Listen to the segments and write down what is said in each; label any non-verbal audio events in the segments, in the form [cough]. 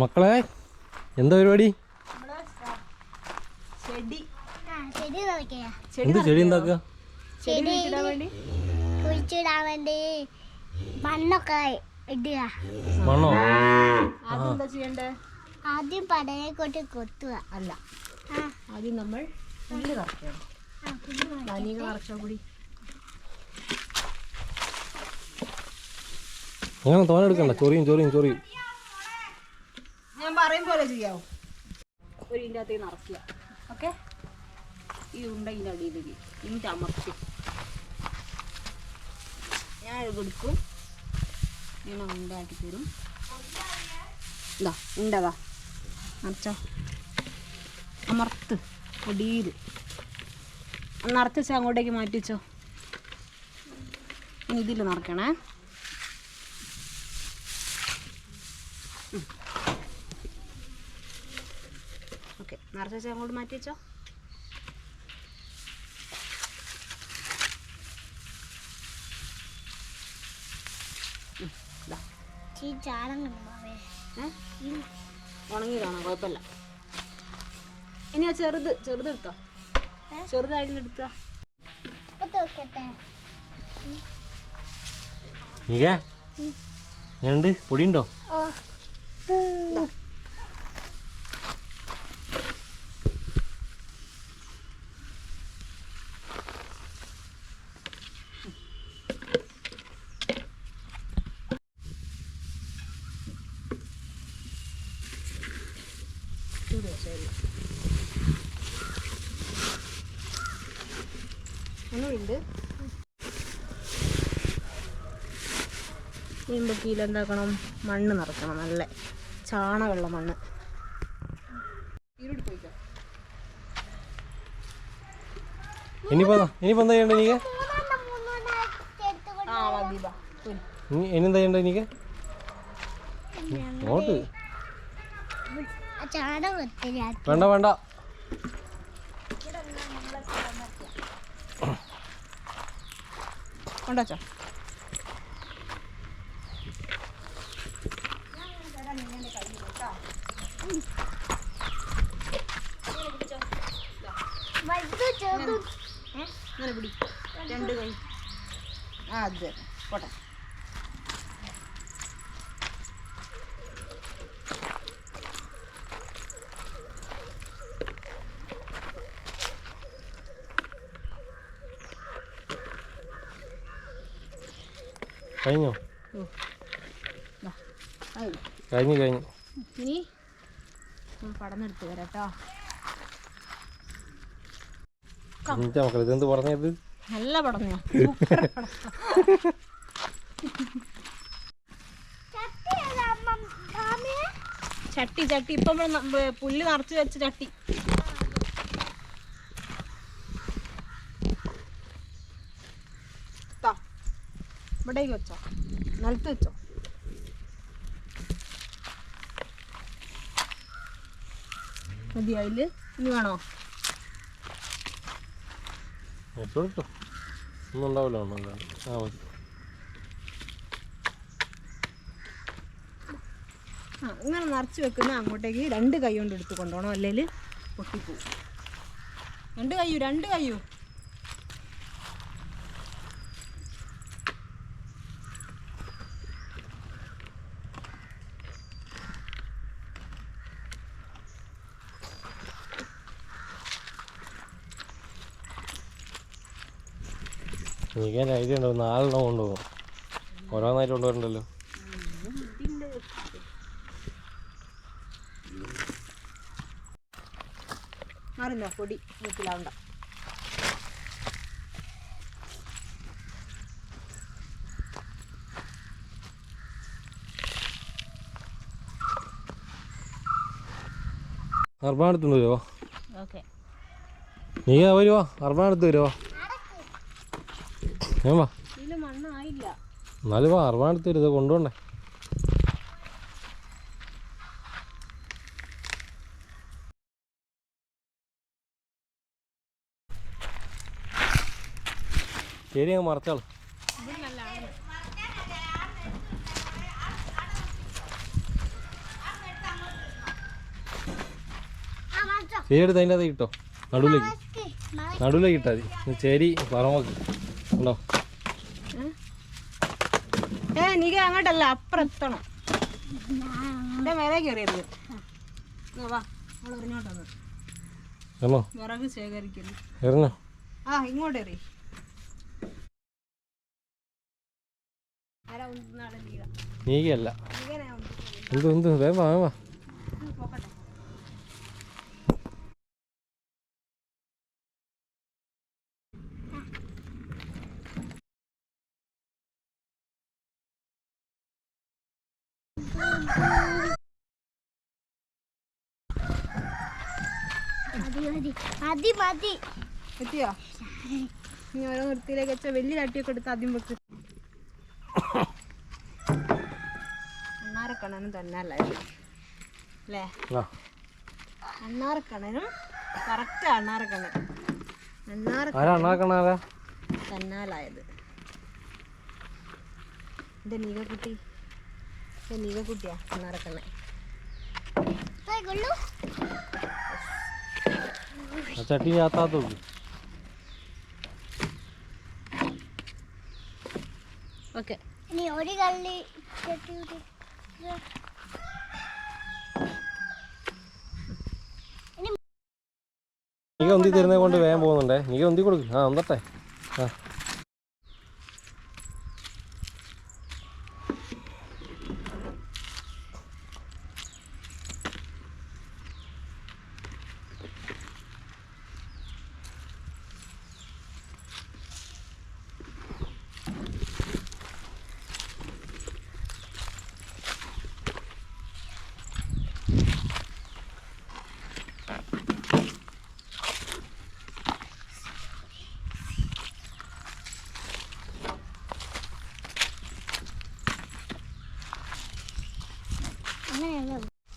മക്കളെ എന്താ പരിപാടി? ചെടി. ആ, ചെടി നോക്കിയാ എന്ത് ചെടി എന്താക്കുക? ചെടി കുഴിച്ചിടാൻ വേണ്ടി മണ്ണൊക്കെ ഇടുക. മണ്ണോ? അതെന്താ ചെയ്യണ്ടേ? ആദ്യം പടയെ കൊണ്ട് കൊത്തുക. അല്ല ആ, ആദ്യം നമ്മൾ പുല്ല് കറക്കണം ധാനിക കറച്ചാൽ കൂടി. അങ്ങനെ തോന്നെടുക്കണ്ട എടുക്കണ്ട ചൊറിയും ചൊറിയും ചൊറിയും. പറയും പോലെ ചെയ്യാവോ? ഒരു ഇതിന്റെ അകത്തേക്ക് നിറക്കുക ഓക്കെ. ഈ ഉണ്ട ഇതിന്റെ അടിയിലേക്ക് ഇതിന്റെ അമർത്തി ഞാൻ കൊടുക്കും ഞാൻ ഉണ്ടാക്കി തരും. ഇതാ ഉണ്ടതാ നിറച്ചോ അമർത്ത്. അടിയിൽ നിറച്ച് വെച്ചാൽ അങ്ങോട്ടേക്ക് മാറ്റി വെച്ചോ. ഇനി ഇതിൽ നിറയ്ക്കണേ നിറച്ച് അങ്ങോട്ട് മാറ്റി വെച്ചോ? ഉണങ്ങിയതാണോ? കുഴപ്പമില്ല. ഇനി ആ ചെറുത് ചെറുത് എടുത്തോ? ചെറുതായിട്ട് എടുത്തോ? പൊടിയുണ്ടോ? ഒന്നുമിണ്ട് എന്താക്കണം? മണ്ണ് നിറക്കണം നല്ല ചാണകമുള്ള മണ്ണ്. ഇനിയിപ്പോ ഇനിയിപ്പോ എന്താ ചെയ്യണ്ടേ എനിക്ക്. ഇനി എന്താ ചെയ്യണ്ടേ ഒത്തിരി വേണ്ട വേണ്ട? ഇങ്ങനെ പിടി. രണ്ട് കൈ. ആ അത് പോട്ടെ. കഴിഞ്ഞോ. കഴിഞ്ഞു കഴിഞ്ഞു. ഇനി പടന്നെടുത്ത് വരാട്ടോ എന്നിട്ടാ മക്കളെ ഇതെന്ത് പറഞ്ഞത് നല്ല പടന്നെയാ ചട്ടി ചട്ടി ഇപ്പൊ പുല്ല് നിറച്ച് വെച്ച ചട്ടി. ഇവിടേക്ക് വെച്ചോ. നിലത്ത് വെച്ചോ. മതിയോ അതിൽ ഇനി വേണോ? ഒന്നും ഉണ്ടാവില്ല ഒന്നും ആ മതി. ആ ഇങ്ങനെ നിറച്ച് വെക്കുന്ന അങ്ങോട്ടേക്ക് രണ്ട് കൈ കൊണ്ട് എടുത്ത് കൊണ്ടുപോകണം. അല്ലെങ്കിൽ പൊട്ടിപ്പോവും. രണ്ട് കയ്യു രണ്ട് കയ്യു. എനിക്ക് എന്റെ ഐഡിയ ഉണ്ടോ? നാലെണ്ണം കൊണ്ടുപോകും. ഓരോന്നായിട്ട് കൊണ്ടുവരണ്ടല്ലോ. മാറിന്നോ? പൊടി വീട്ടിലാവണ്ട നീ വരുവാ? അർബാനടുത്ത് വരുമോ ഞാൻ വാ. എന്നാലും വാ ഇത് കൊണ്ടുപോണ്ടേ. ശരി അങ്ങ് മറച്ചാൾ. ചേരി അതിന്റെ അത് കിട്ടോ നടുവിലേക്ക്. നടുവിലേക്ക് ഇട്ടാൽ മതി. ചേരി പറമ്പക്ക് ഉണ്ടോ? ഏ? നീ അങ്ങോട്ടല്ല അപ്പുറം എത്തണം എന്റെ മേലെ കയറിയത്. വിറക് ശേഖരിക്കുന്നു. ആ ഇങ്ങോട്ട് എറി. ആരാ ഉന്തുന്നാളെ നീക നീകയല്ല. നീകനെ ഉന്തുന്നത്. എന്ത് എന്ത്? വേവാ വാ. മതി. മതി എത്തിയോ ഇനി ഓരോ വൃത്തിയിലേക്ക് വെച്ചാൽ വലിയ ചട്ടിയൊക്കെ എടുത്ത് ആദ്യം വെക്ക്. അണ്ണാറക്കണ്ണനും തന്നെ അല്ലായിരുന്നു അല്ലേ ആ അണ്ണാറക്കണ്ണനും കറക്റ്റ് അണ്ണാറക്കണ്ണൻ അണ്ണാറ ആരാ? അണ്ണാക്കണാരാ തന്നാലായത് എന്റെ നീകക്കുട്ടി എന്റെ നീകക്കുട്ടിയാ അണ്ണാറക്കണ്ണൻ കൊള്ളു आता तो ഓക്കെ ഇനി ഒരു കള്ളി ചട്ടി കൂട്ടി നീക ഒന്തി തരുന്നത് കൊണ്ട് വേഗം പോകുന്നുണ്ടേ. നീക ഒന്തി കൊടുക്ക്. ആ ഒന്നട്ടെ ആ.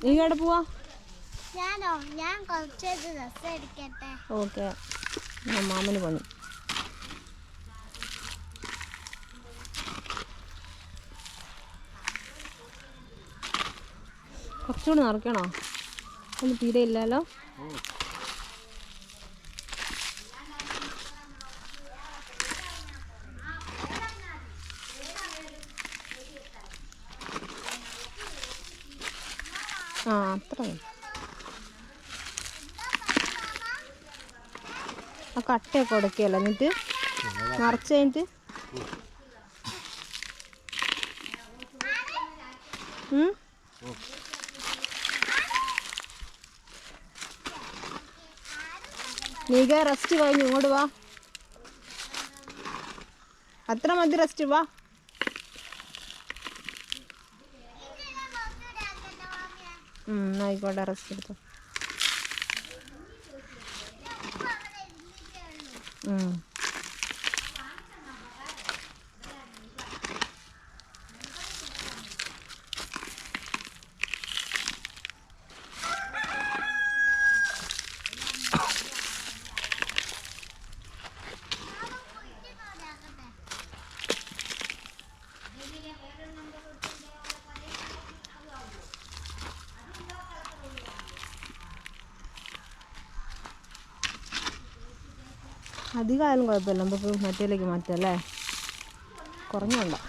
നീ എവിടെ പോവാ. ഞാനോ ഞാൻ കുറച്ച് ഡ്രസ് എടുക്കട്ടെ. ഓക്കെ. മാമന് പണി. കുറച്ചുകൂടി നിറയ്ക്കണോ ഒന്നും തീരെ ഇല്ലല്ലോ? ആ അത്ര മതി. ആ കട്ടയൊക്കെ ഉടക്കിയല്ലോ. എന്നിട്ട് നിറച്ച് കഴിഞ്ഞിട്ട് നീക റെസ്റ്റ് കഴിഞ്ഞു ഇങ്ങോട്ട് വാ. അത്ര മതി റെസ്റ്റ് വാ. ആയിക്കോട്ടെ റെസ്റ്റ് എടുത്തു ഉം. അധികമായാലും കുഴപ്പമില്ല. നമുക്ക് മറ്റേലേക്ക് മാറ്റാം അല്ലേ? കുറഞ്ഞുണ്ടോ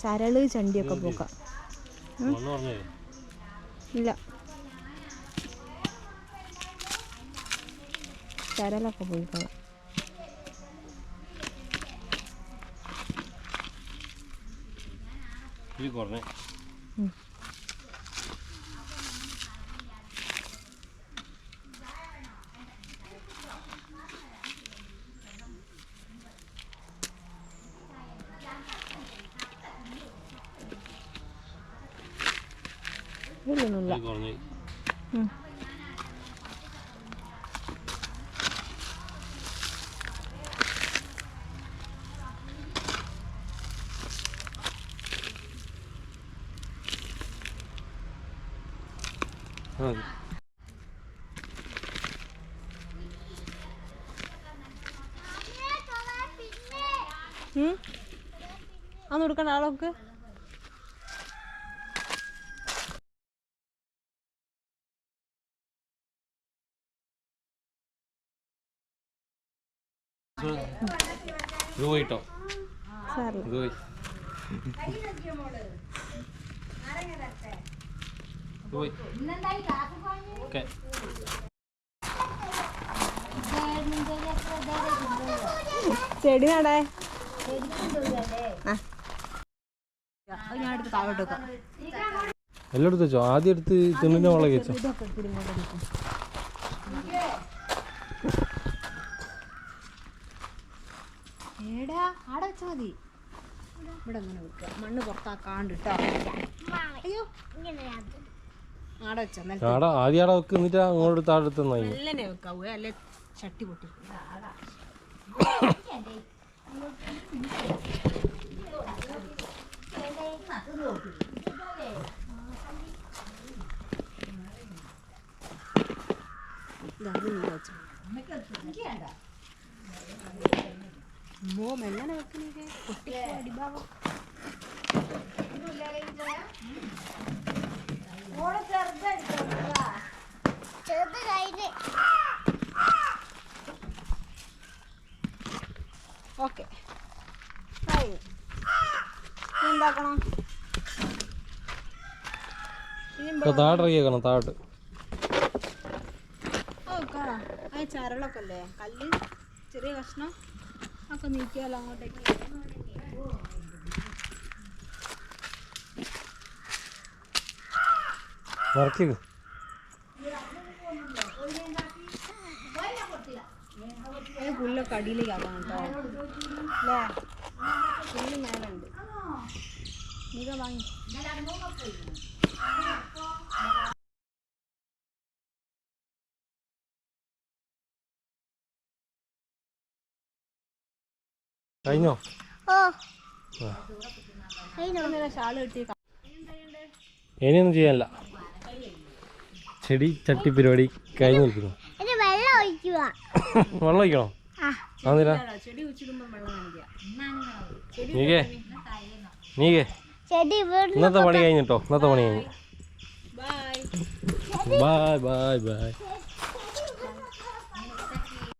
ചരൾ ചണ്ടിയൊക്കെ പോക്കാം. ഇല്ല. ചരലൊക്കെ പോയിക്കോളാം ഇത് കുറഞ്ഞേ. ഉം. ഇതിലൊന്നുമില്ല ഇത് കുറഞ്ഞേ ഉം. ആ മതി. ഉം? ഇത് പോയിട്ടോ സാറില്ല ഇത് പോയി ഇത് പോയി ഓക്കെ ചെടി നടേ എല്ലാം എടുത്ത് വെച്ചോ? ആദ്യം എടുത്ത് തിന്നിന്റെ മുളക് വെച്ചോ ഇതൊക്കെ എടുത്തിട്ട് ഇങ്ങോട്ട് വെക്കും ഏടാ ആടെ വെച്ചാൽ മതി. ഇവിടെ അങ്ങനെ വെക്കുക. മണ്ണ് പുറത്താക്കാണ്ട് കേട്ടോ അയ്യോ. ആടെ വെച്ചാ ആടാ ആദ്യം ആടെ വെക്ക് എന്നിട്ട് അങ്ങോട്ട് താഴെ നന്നായി മെല്ലനെ വെക്കാവൂ അല്ലെ? ചട്ടി പൊട്ടി. അമ്മോ മെല്ലനെ വെക്കണേ പൊട്ടി അടിഭാഗം. ചെറുത് കഴിഞ്ഞ് ഓക്കെ. എന്താക്കണം? ഇപ്പൊ താഴെ ഇറക്കിയേക്കണം താഴോട്ട്. ചരളൊക്കെ അല്ലേ? കല്ല്? ചെറിയ കഷ്ണം? ഒക്കെ നീക്കിയാലോ അങ്ങോട്ടേക്ക് അത് പുല്ലൊക്കെ അടിയിലേക്ക് ആക്കണം കേട്ടോ. അല്ലേ പുല്ല് മേലുണ്ട് നീക വാങ്ങി. കഴിഞ്ഞോ? ഇനിയൊന്നും ചെയ്യാനില്ല. ചെടി ചട്ടി പരിപാടി കഴിഞ്ഞു നിൽക്കുന്നു. [laughs] വെള്ളം ഒഴിക്കണോ? ഇന്നത്തെ പണി കഴിഞ്ഞിട്ടോ? ഇന്നത്തെ പണി കഴിഞ്ഞു. Bye bye bye bye